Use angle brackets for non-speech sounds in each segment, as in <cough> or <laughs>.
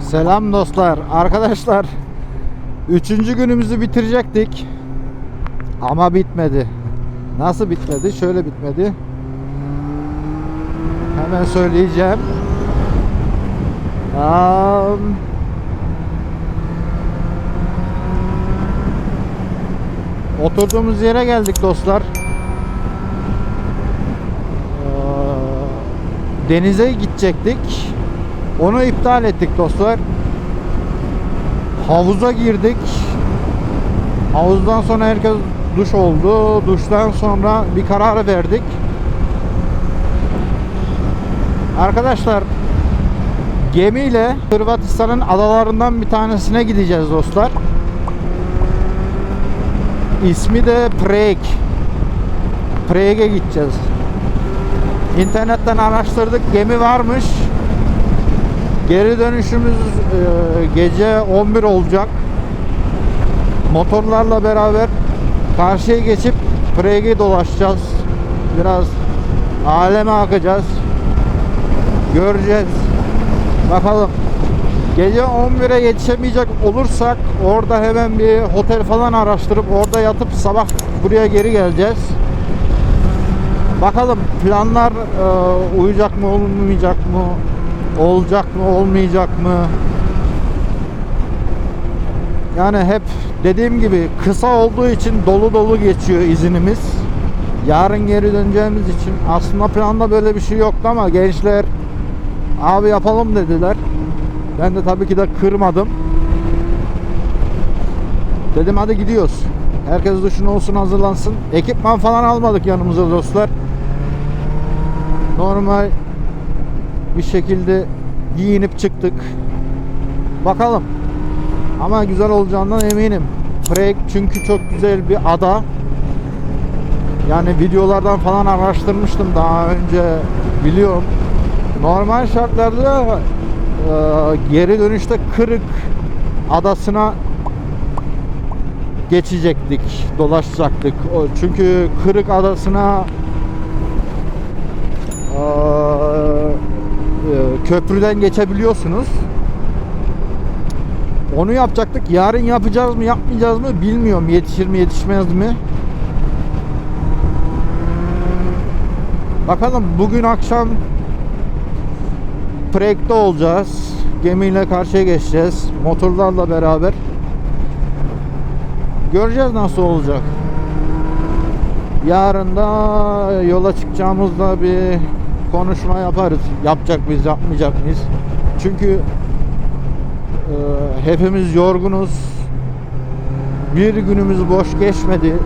Selam dostlar. Arkadaşlar Üçüncü günümüzü bitirecektik. Ama bitmedi. Nasıl bitmedi? Şöyle bitmedi. Hemen söyleyeceğim. Am, oturduğumuz yere geldik dostlar. Denize gidecektik. Onu iptal ettik dostlar. Havuza girdik. Havuzdan sonra herkes duş oldu. Duştan sonra bir karar verdik. Arkadaşlar gemiyle Hırvatistan'ın adalarından bir tanesine gideceğiz dostlar. İsmi de Prag. Prag'e gideceğiz. İnternetten araştırdık. Gemi varmış. Geri dönüşümüz e, gece 11 olacak. Motorlarla beraber karşıya geçip Prague'yi dolaşacağız. Biraz aleme akacağız. Göreceğiz. Bakalım. Gece 11'e yetişemeyecek olursak orada hemen bir otel falan araştırıp orada yatıp sabah buraya geri geleceğiz. Bakalım planlar e, uyacak mı olmayacak mı? Olacak mı olmayacak mı? Yani hep dediğim gibi kısa olduğu için dolu dolu geçiyor izinimiz. Yarın geri döneceğimiz için aslında planda böyle bir şey yoktu ama gençler abi yapalım dediler. Ben de tabii ki de kırmadım. Dedim hadi gidiyoruz. Herkes duşun olsun hazırlansın. Ekipman falan almadık yanımıza dostlar. Normal bir şekilde giyinip çıktık. Bakalım. Ama güzel olacağından eminim. Prag çünkü çok güzel bir ada. Yani videolardan falan araştırmıştım daha önce biliyorum. Normal şartlarda e, geri dönüşte Kırık adasına geçecektik, dolaşacaktık. Çünkü Kırık adasına köprüden geçebiliyorsunuz. Onu yapacaktık. Yarın yapacağız mı, yapmayacağız mı bilmiyorum. Yetişir mi, yetişmez mi? Bakalım bugün akşam Prag'da olacağız. Gemiyle karşıya geçeceğiz. Motorlarla beraber. Göreceğiz nasıl olacak. Yarın da yola çıkacağımızda bir konuşma yaparız. Yapacak mıyız, yapmayacak mıyız? Çünkü e, hepimiz yorgunuz. Bir günümüz boş geçmedi.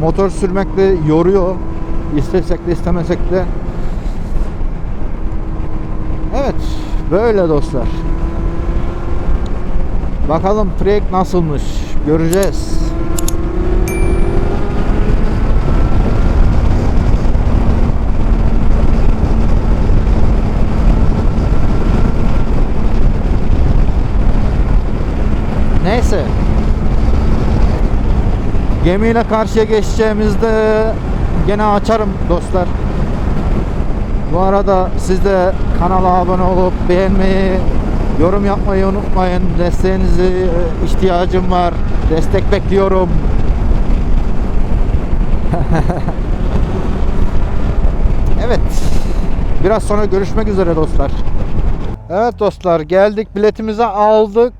Motor sürmek de yoruyor. İstesek de istemesek de. Evet, böyle dostlar. Bakalım Prag nasılmış? Göreceğiz. Neyse. Gemiyle karşıya geçeceğimizde gene açarım dostlar. Bu arada siz de kanala abone olup beğenmeyi, yorum yapmayı unutmayın. Desteğinizi ihtiyacım var. Destek bekliyorum. <laughs> evet. Biraz sonra görüşmek üzere dostlar. Evet dostlar geldik biletimizi aldık.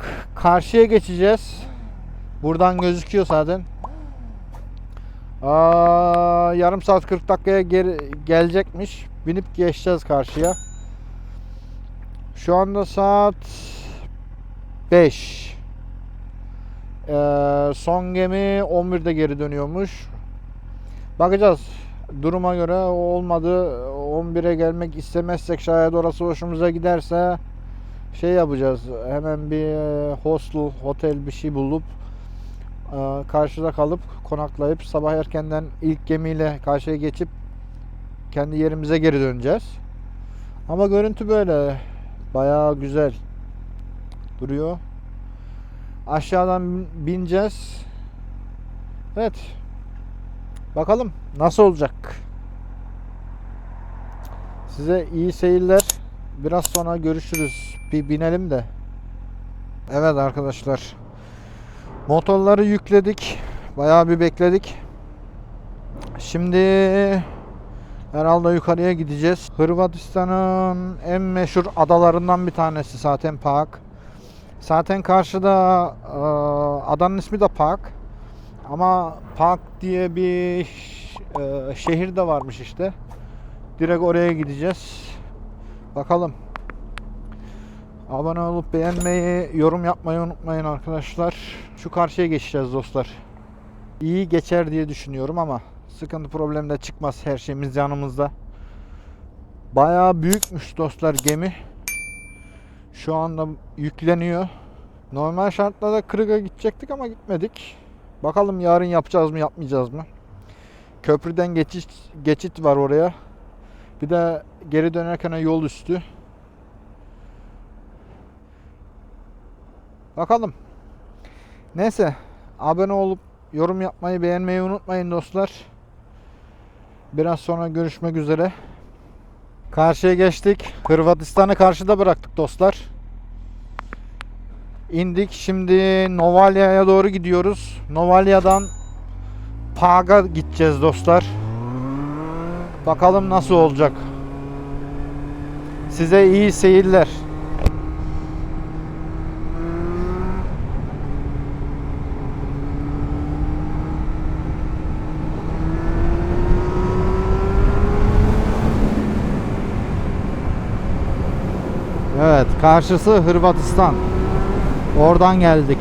Karşıya geçeceğiz. Buradan gözüküyor zaten. Aa, yarım saat 40 dakikaya geri gelecekmiş. Binip geçeceğiz karşıya. Şu anda saat 5. Ee, son gemi 11'de geri dönüyormuş. Bakacağız. Duruma göre olmadı. 11'e gelmek istemezsek şayet orası hoşumuza giderse şey yapacağız. Hemen bir e, hostel, otel bir şey bulup e, karşıda kalıp konaklayıp sabah erkenden ilk gemiyle karşıya geçip kendi yerimize geri döneceğiz. Ama görüntü böyle bayağı güzel duruyor. Aşağıdan bineceğiz. Evet. Bakalım nasıl olacak. Size iyi seyirler. Biraz sonra görüşürüz. Bir binelim de. Evet arkadaşlar. Motorları yükledik. Bayağı bir bekledik. Şimdi herhalde yukarıya gideceğiz. Hırvatistan'ın en meşhur adalarından bir tanesi zaten Pak. Zaten karşıda e, adanın ismi de Pak. Ama Pak diye bir e, şehir de varmış işte. Direkt oraya gideceğiz. Bakalım. Abone olup beğenmeyi, yorum yapmayı unutmayın arkadaşlar. Şu karşıya geçeceğiz dostlar. İyi geçer diye düşünüyorum ama sıkıntı problem de çıkmaz. Her şeyimiz yanımızda. Bayağı büyükmüş dostlar gemi. Şu anda yükleniyor. Normal şartlarda Kırık'a gidecektik ama gitmedik. Bakalım yarın yapacağız mı yapmayacağız mı? Köprüden geçiş geçit var oraya. Bir de geri dönerken yol üstü. Bakalım. Neyse. Abone olup yorum yapmayı, beğenmeyi unutmayın dostlar. Biraz sonra görüşmek üzere. Karşıya geçtik. Hırvatistan'ı karşıda bıraktık dostlar. İndik. Şimdi Novalya'ya doğru gidiyoruz. Novalya'dan Pag'a gideceğiz dostlar. Bakalım nasıl olacak. Size iyi seyirler. Evet, karşısı Hırvatistan. Oradan geldik.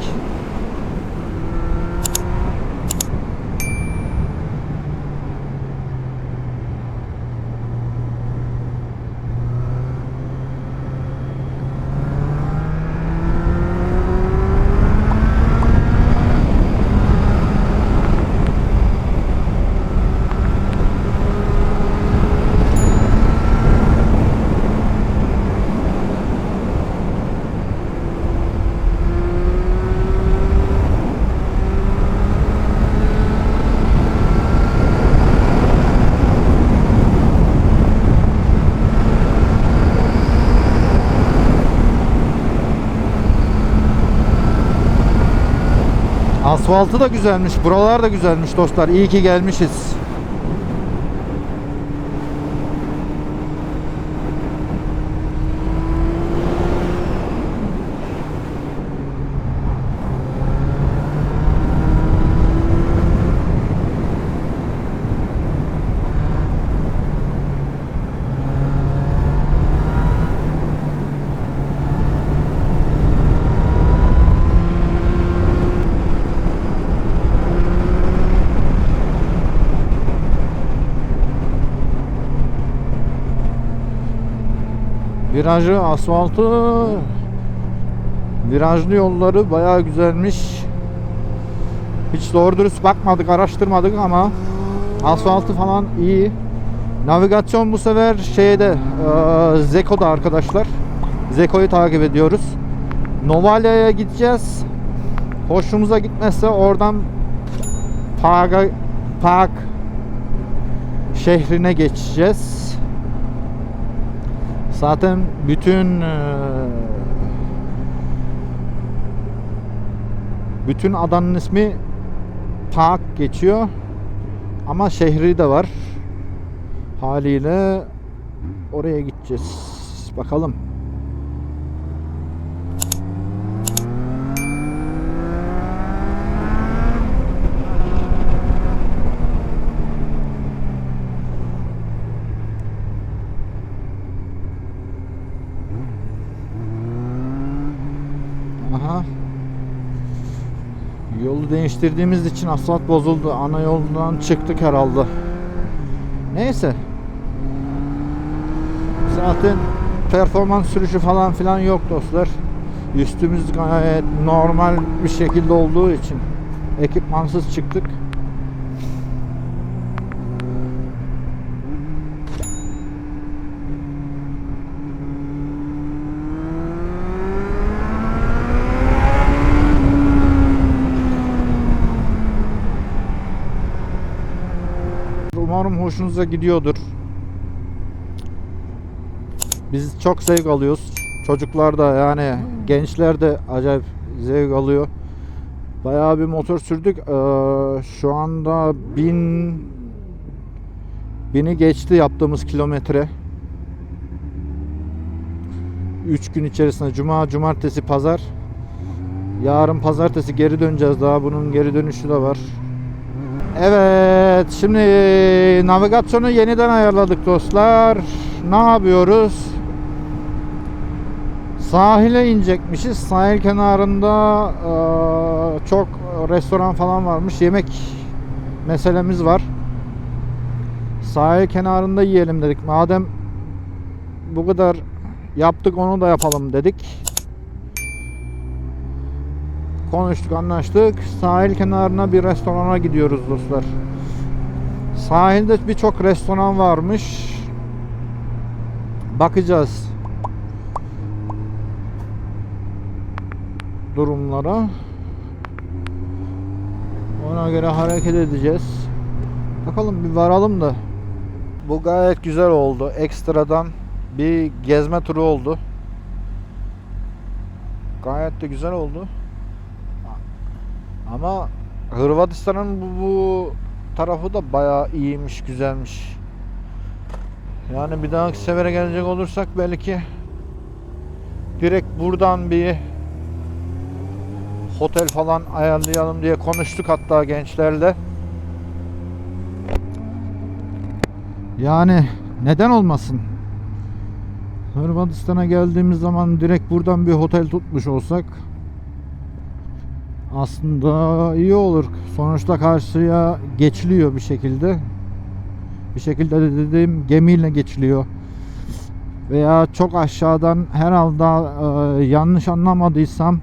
Asfaltı da güzelmiş. Buralar da güzelmiş dostlar. İyi ki gelmişiz. Virajı, asfaltı, virajlı yolları bayağı güzelmiş. Hiç doğru dürüst bakmadık, araştırmadık ama asfaltı falan iyi. Navigasyon bu sefer şeyde e, Zeko'da arkadaşlar. Zeko'yu takip ediyoruz. Novalya'ya gideceğiz. Hoşumuza gitmezse oradan Paga Pag şehrine geçeceğiz. Zaten bütün e, bütün adanın ismi Pak geçiyor. Ama şehri de var. Haliyle oraya gideceğiz. Bakalım. Aha. Yolu değiştirdiğimiz için asfalt bozuldu. Ana yoldan çıktık herhalde. Neyse. Zaten performans sürüşü falan filan yok dostlar. Üstümüz gayet normal bir şekilde olduğu için ekipmansız çıktık. Hoşunuza gidiyordur. Biz çok zevk alıyoruz. Çocuklar da yani gençler de acayip zevk alıyor. Bayağı bir motor sürdük. Ee, şu anda bin bini geçti yaptığımız kilometre. 3 gün içerisinde cuma, cumartesi, pazar. Yarın pazartesi geri döneceğiz daha. Bunun geri dönüşü de var. Evet, şimdi navigasyonu yeniden ayarladık dostlar. Ne yapıyoruz? Sahile inecekmişiz. Sahil kenarında eee, çok restoran falan varmış. Yemek meselemiz var. Sahil kenarında yiyelim dedik. Madem bu kadar yaptık onu da yapalım dedik. Konuştuk, anlaştık. Sahil kenarına bir restorana gidiyoruz dostlar. Sahilde birçok restoran varmış. Bakacağız. durumlara. Ona göre hareket edeceğiz. Bakalım bir varalım da. Bu gayet güzel oldu. Ekstradan bir gezme turu oldu. Gayet de güzel oldu. Ama Hırvatistan'ın bu, bu tarafı da bayağı iyiymiş, güzelmiş. Yani bir dahaki sefere gelecek olursak belki direkt buradan bir otel falan ayarlayalım diye konuştuk hatta gençlerle. Yani neden olmasın? Hırvatistan'a geldiğimiz zaman direkt buradan bir otel tutmuş olsak aslında iyi olur. Sonuçta karşıya geçiliyor bir şekilde. Bir şekilde de dediğim gemiyle geçiliyor. Veya çok aşağıdan herhalde e, yanlış anlamadıysam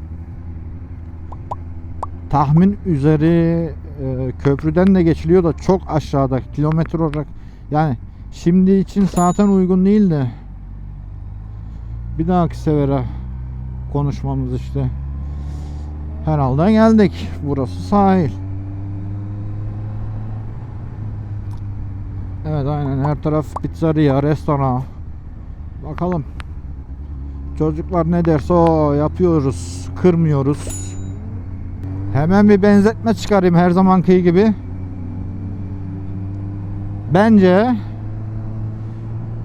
tahmin üzeri e, köprüden de geçiliyor da çok aşağıda kilometre olarak yani şimdi için zaten uygun değil de bir dahaki sefere konuşmamız işte herhalde geldik burası sahil evet aynen her taraf pizzeria restoran bakalım çocuklar ne derse o yapıyoruz kırmıyoruz Hemen bir benzetme çıkarayım her zamanki gibi. Bence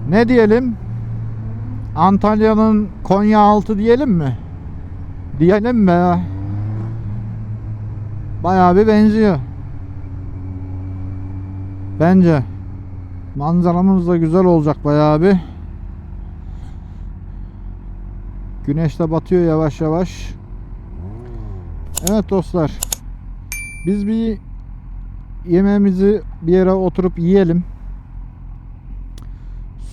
ne diyelim? Antalya'nın Konya altı diyelim mi? Diyelim be. Bayağı bir benziyor. Bence. Manzaramız da güzel olacak bayağı bir. Güneş de batıyor yavaş yavaş. Evet dostlar. Biz bir yemeğimizi bir yere oturup yiyelim.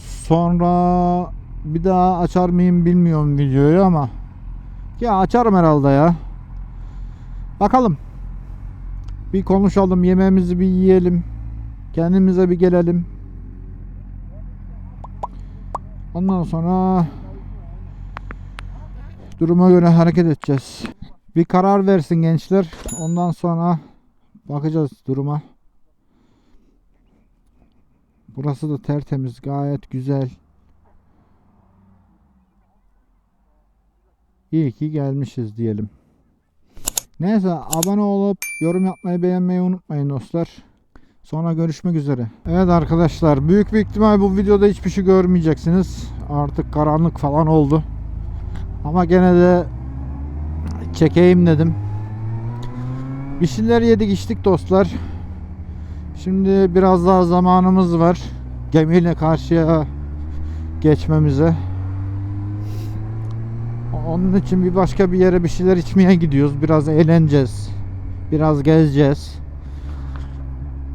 Sonra bir daha açar mıyım bilmiyorum videoyu ama ya açarım herhalde ya. Bakalım. Bir konuşalım, yemeğimizi bir yiyelim. Kendimize bir gelelim. Ondan sonra duruma göre hareket edeceğiz. Bir karar versin gençler. Ondan sonra bakacağız duruma. Burası da tertemiz, gayet güzel. İyi ki gelmişiz diyelim. Neyse abone olup yorum yapmayı beğenmeyi unutmayın dostlar. Sonra görüşmek üzere. Evet arkadaşlar büyük bir ihtimal bu videoda hiçbir şey görmeyeceksiniz. Artık karanlık falan oldu. Ama gene de çekeyim dedim. Bir şeyler yedik içtik dostlar. Şimdi biraz daha zamanımız var. Gemiyle karşıya geçmemize. Onun için bir başka bir yere bir şeyler içmeye gidiyoruz. Biraz eğleneceğiz. Biraz gezeceğiz.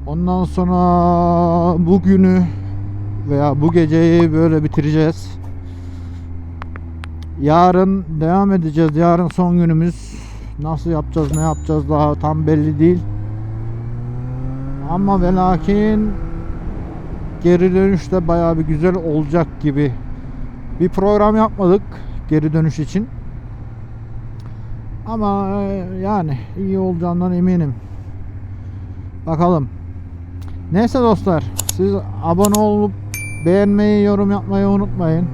Ondan sonra bugünü veya bu geceyi böyle bitireceğiz. Yarın devam edeceğiz. Yarın son günümüz. Nasıl yapacağız, ne yapacağız daha tam belli değil. Ama ve lakin geri dönüş de bayağı bir güzel olacak gibi. Bir program yapmadık geri dönüş için. Ama e, yani iyi olacağından eminim. Bakalım. Neyse dostlar. Siz abone olup beğenmeyi, yorum yapmayı unutmayın.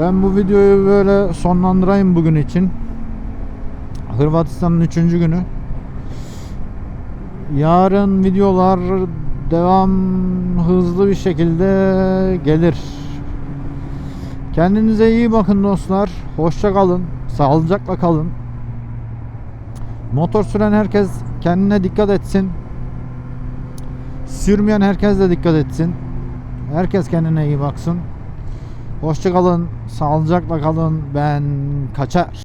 Ben bu videoyu böyle sonlandırayım bugün için. Hırvatistan'ın 3. günü. Yarın videolar devam hızlı bir şekilde gelir. Kendinize iyi bakın dostlar. Hoşça kalın. Sağlıcakla kalın. Motor süren herkes kendine dikkat etsin. Sürmeyen herkes de dikkat etsin. Herkes kendine iyi baksın. Hoşça kalın. Sağlıcakla kalın. Ben kaçar.